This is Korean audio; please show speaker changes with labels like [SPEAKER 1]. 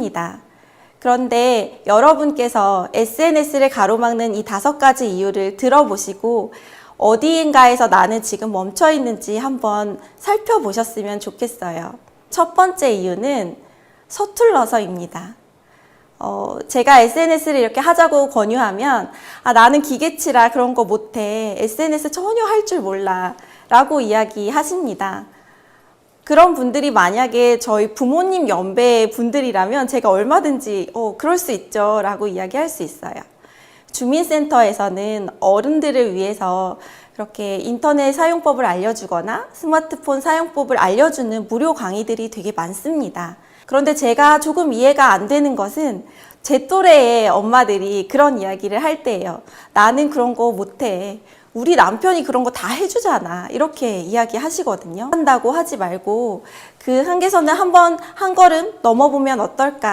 [SPEAKER 1] 합니다. 그런데 여러분께서 SNS를 가로막는 이 다섯 가지 이유를 들어보시고 어디인가에서 나는 지금 멈춰 있는지 한번 살펴보셨으면 좋겠어요. 첫 번째 이유는 서툴러서입니다. 어, 제가 SNS를 이렇게 하자고 권유하면, 아, 나는 기계치라 그런 거 못해. SNS 전혀 할 줄 몰라. 라고 이야기 하십니다. 그런 분들이 만약에 저희 부모님 연배 분들이라면 제가 얼마든지, 어, 그럴 수 있죠. 라고 이야기할 수 있어요. 주민센터에서는 어른들을 위해서 그렇게 인터넷 사용법을 알려주거나 스마트폰 사용법을 알려주는 무료 강의들이 되게 많습니다. 그런데 제가 조금 이해가 안 되는 것은 제 또래의 엄마들이 그런 이야기를 할 때예요. 나는 그런 거 못해. 우리 남편이 그런 거 다 해주잖아. 이렇게 이야기 하시거든요. 한다고 하지 말고 그 한계선을 한번 한 걸음 넘어보면 어떨까.